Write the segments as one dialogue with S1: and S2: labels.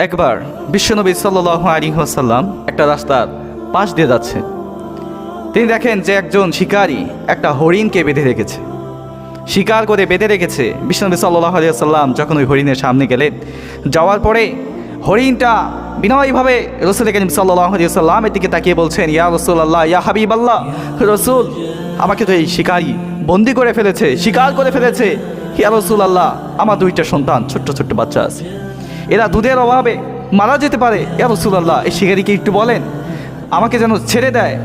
S1: একবার বিশ্বনবী সাল্লাহ আলী আসাল্লাম একটা রাস্তার পাশ দিয়ে যাচ্ছে। তিনি দেখেন যে একজন শিকারী একটা হরিণকে বেঁধে রেখেছে। শিকার করে বেঁধে রেখেছে বিশ্বনবী সাল্লাহ আলী আসাল্লাম যখন ওই হরিণের সামনে গেলেন। যাওয়ার পরে হরিণটা বিনয়ীভাবে রসুল করিম সাল্লাহ আলী সাল্লামের দিকে তাকিয়ে বলছেন, ইয়া রসুল আল্লাহ ইয়া হাবিব আল্লাহ রসুল, আমাকে তো এই শিকারী বন্দি করে ফেলেছে, শিকার করে ফেলেছে। ইয়া রসুল আল্লাহ আমার দুইটা সন্তান, ছোট্ট ছোট্ট বাচ্চা আছে। এরা দুধের অভাবে মারা যেতে পারে। ইয়া রসুল্লাহ এই শিকারিকে একটু বলেন। আমাকে যেন ছেড়ে দেয়।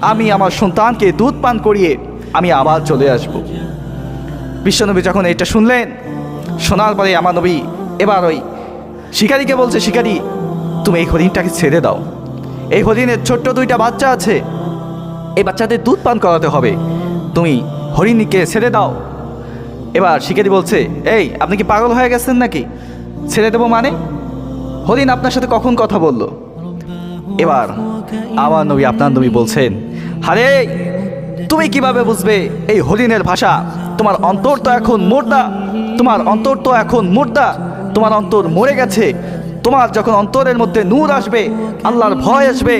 S1: আমি আমার সন্তানকে দুধ পান করিয়ে আমি আবার চলে আসব। বিশ্বনবী যখন এটা শুনলেন, শোনার পরে আমার নবী এবার ওই শিকারিকে বলছে, শিকারী, তুমি এই হরিণটাকে ছেড়ে দাও। এই হরিণের ছোট্ট দুইটা বাচ্চা আছে। এই বাচ্চাদের দুধ পান করাতে হবে। তুমি হরিণীকে ছেড়ে দাও। এবার শিকারি বলছে, এই, আপনি কি পাগল হয়ে গেছেন নাকি? ছেড়ে দেবো মানে? হরিণ আপনার সাথে কখন কথা বলল? এবার আমার নবী আপনার নবী বলছেন, হারে, তুমি কীভাবে বুঝবে এই হরিণের ভাষা? তোমার অন্তর তো এখন মোর্দা তোমার অন্তর তো এখন মোর্দা তোমার অন্তর মরে গেছে তোমার যখন অন্তরের মধ্যে নূর আসবে, আল্লাহর ভয় আসবে,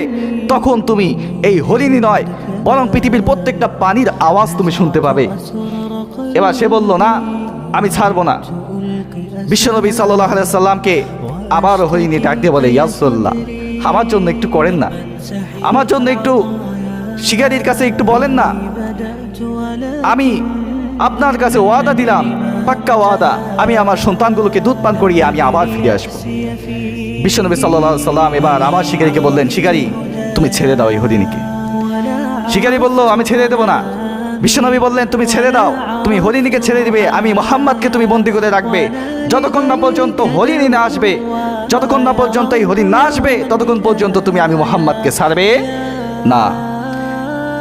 S1: তখন তুমি এই হরিণী নয়, বরং পৃথিবীর প্রত্যেকটা পানির আওয়াজ তুমি শুনতে পাবে। এবার সে বলল, না, আমি ছাড়বো না। বিশ্বনবী সাল্লাহ সাল্লামকে আবার হরিণী ডাক দিয়ে বলে, ইয়াসল্লাহ, আমার জন্য একটু করেন না। আমার জন্য একটু শিকারির কাছে একটু বলেন না। আমি আপনার কাছে ওয়াদা দিলাম পাক্কা ওয়াদা, আমি আমার সন্তানগুলোকে দুধ পান করিয়ে আমি আবার ফিরে আসব। বিশ্বনবী সাল্লাহ সাল্লাম এবার আমার শিকারীকে বললেন, শিকারি, তুমি ছেড়ে দাও এই হরিণীকে। শিকারী বলল, আমি ছেড়ে দেবো না। বিশ্বনবী বললেন, তুমি ছেড়ে দাও, তুমি হরিণীকে ছেড়ে দিবে, আমি মোহাম্মদকে তুমি বন্দি করে রাখবে। যতক্ষণ না পর্যন্ত হরিণী না আসবে, যতক্ষণ না পর্যন্ত এই হরিণ না আসবে, ততক্ষণ পর্যন্ত তুমি আমি মোহাম্মদকে ছাড়বে না।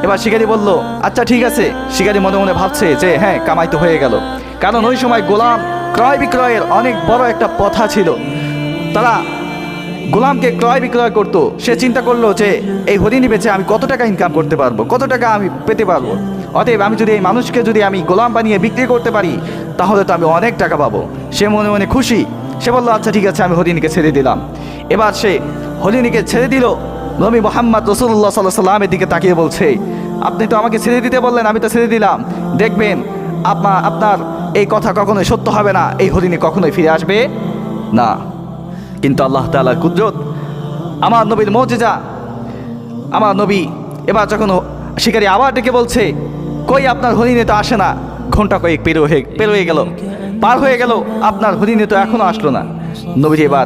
S1: এবার শিকারি বলল আচ্ছা ঠিক আছে। শিকারি মনে মনে ভাবছে যে হ্যাঁ কামাই তো হয়ে গেল। কারণ ওই সময় গোলাম ক্রয় বিক্রয়ের অনেক বড় একটা প্রথা ছিল। তারা গোলামকে ক্রয় বিক্রয় করতো। সে চিন্তা করল যে, এই হরিণী বেচে আমি কত টাকা ইনকাম করতে পারব? কত টাকা আমি পেতে পারব? অতএব আমি যদি এই মানুষকে যদি আমি গোলাম বানিয়ে বিক্রি করতে পারি, তাহলে তো আমি অনেক টাকা পাবো। সে মনে মনে খুশি। সে বলল আচ্ছা ঠিক আছে, আমি হরিণীকে ছেড়ে দিলাম। এবার সে হরিণীকে ছেড়ে দিল। নবী মোহাম্মদ রসুল্লাহ সাল্লাহ সাল্লামের দিকে তাকিয়ে বলছে, আপনি তো আমাকে ছেড়ে দিতে বললেন, আমি তো ছেড়ে দিলাম। দেখবেন আপনার আপনার এই কথা কখনোই সত্য হবে না। এই হরিণী কখনোই ফিরে আসবে না। কিন্তু আল্লাহ তালার কুদরত আমার নবীর মৌজেজা আমার নবী এবার যখন শিকারী আবার ডেকে বলছে, কই আপনার হরিণে তো আসে না? ঘণ্টা কয়েক পেরো হয়ে পেরোয়ে গেল। পার হয়ে গেল, আপনার হরিণে তো এখনও আসলো না। নবীজি এবার